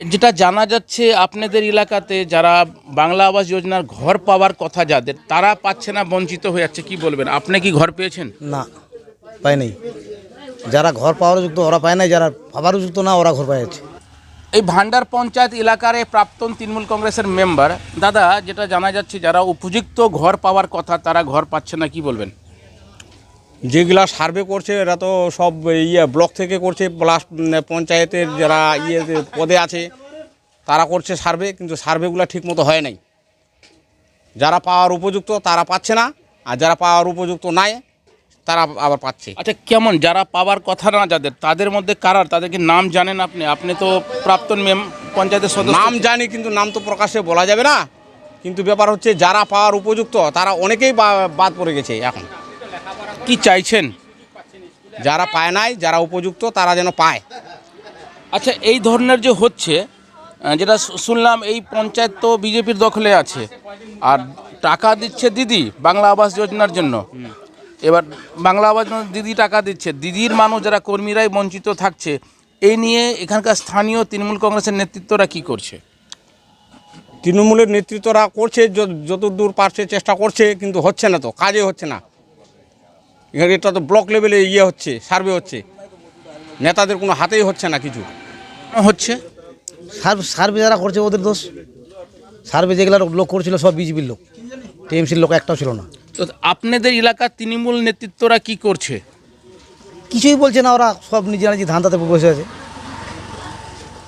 যেটা জানা যাচ্ছে আপনাদের এলাকাতে যারা বাংলা আবাস যোজনার ঘর পাওয়ার কথা যাদের তারা পাচ্ছে না বঞ্চিত হয়ে যাচ্ছে কি বলবেন? আপনি কি ঘর পেয়েছেন? না পায় নাই। যারা ঘর পাওয়ার যুক্ত ওরা পায় নাই যারা পাওয়ার যুক্ত না ওরা ঘর পায় যাচ্ছে এই ভান্ডার পঞ্চায়েত এলাকার এই প্রাক্তন তৃণমূল কংগ্রেসের মেম্বার দাদা যেটা জানা যাচ্ছে যারা উপযুক্ত ঘর পাওয়ার কথা তারা ঘর পাচ্ছে না কি বলবেন? যেগুলা সার্ভে করছে এরা তো সব ইয়ে ব্লক থেকে করছে প্লাস পঞ্চায়েতের যারা ইয়ে পদে আছে তারা করছে সার্ভে কিন্তু সার্ভেগুলো ঠিকমতো হয় নাই। যারা পাওয়ার উপযুক্ত তারা পাচ্ছে না আর যারা পাওয়ার উপযুক্ত নাই তারা আবার পাচ্ছে। আচ্ছা কেমন? যারা পাওয়ার কথা না যাদের তাদের মধ্যে কারার? তাদেরকে নাম জানেন আপনি? আপনি তো প্রাক্তন মেম পঞ্চায়েতের সদস্য। নাম জানি কিন্তু নাম তো প্রকাশ্যে বলা যাবে না। কিন্তু ব্যাপার হচ্ছে যারা পাওয়ার উপযুক্ত তারা অনেকেই বাদ পড়ে গেছে এখন। কি চাইছেন? যারা পায় নাই যারা উপযুক্ত তারা যেন পায়। আচ্ছা এই ধরনের যে হচ্ছে যেটা শুনলাম এই পঞ্চায়েত তো বিজেপির দখলে আছে। আর টাকা দিচ্ছে দিদি বাংলা আবাস যোজনার জন্য। এবার বাংলা আবাস যোজনার দিদি টাকা দিচ্ছে। দিদির মানুষ যারা কর্মীরাই বঞ্চিত থাকছে এই নিয়ে এখানকার স্থানীয় তৃণমূল কংগ্রেসের নেতৃত্বরা কি করছে? তৃণমূলের নেতৃত্বরা করছে যত- যতদূর পারছে চেষ্টা করছে কিন্তু হচ্ছে না তো কাজে হচ্ছে না। এখানে এটা তো ব্লক লেভেলে ইয়ে হচ্ছে সার্ভে হচ্ছে। নেতাদের কোনো হাতেই হচ্ছে না কিছু। হচ্ছে? সার্ভ সার্ভে যারা করছে ওদের দোষ। সার্ভে যেগুলো লোক করছিল সব বিজেপির লোক। টিএমসির লোক একটাও ছিল না। তো আপনাদের এলাকার তৃণমূল নেতৃত্বরা কি করছে? কিছুই বলছে না ওরা সব নিজেরা নিজে ধান্দাতে বসে আছে।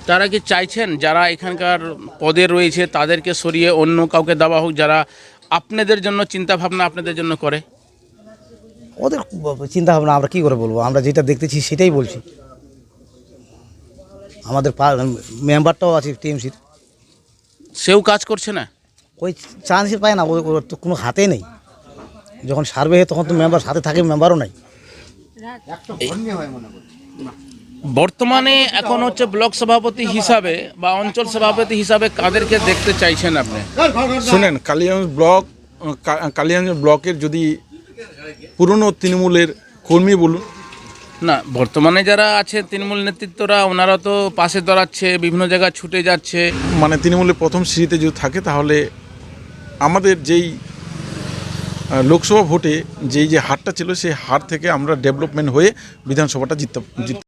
তারা কি চাইছেন যারা এখানকার পদে রয়েছে তাদেরকে সরিয়ে অন্য কাউকে দেওয়া হোক যারা আপনাদের জন্য চিন্তা ভাবনা আপনাদের জন্য করে? ওদের চিন্তা ভাবনা আমরা কী করে বলব? আমরা যেটা দেখতেছি সেটাই বলছি। আমাদের মেম্বারটাও আছে টিএমসির। সেও কাজ করছে না? ওই চান্সই পায় না ওর ওর তো কোনো হাতে নেই। যখন সার্ভে হয় তখন তো মেম্বার সাথে থাকে মেম্বারও নাই। বর্তমানে এখন হচ্ছে ব্লক সভাপতি হিসাবে বা অঞ্চল সভাপতি হিসাবে কাদেরকে দেখতে চাইছেন আপনি? শুনেন কালিয়াগঞ্জ ব্লক কা- কালিয়াগঞ্জ ব্লকের যদি পুরনো তৃণমূলের কর্মী বলুন। না বর্তমানে যারা আছে তৃণমূল নেতৃত্বরা ওনারা তো পাশে দাঁড়াচ্ছে বিভিন্ন জায়গায় ছুটে যাচ্ছে। মানে তৃণমূলের প্রথম সিঁড়িতে যদি থাকে তাহলে আমাদের যেই লোকসভা ভোটে যেই যে হারটা ছিল সেই হার থেকে আমরা ডেভেলপমেন্ট হয়ে বিধানসভাটা জিততে জিত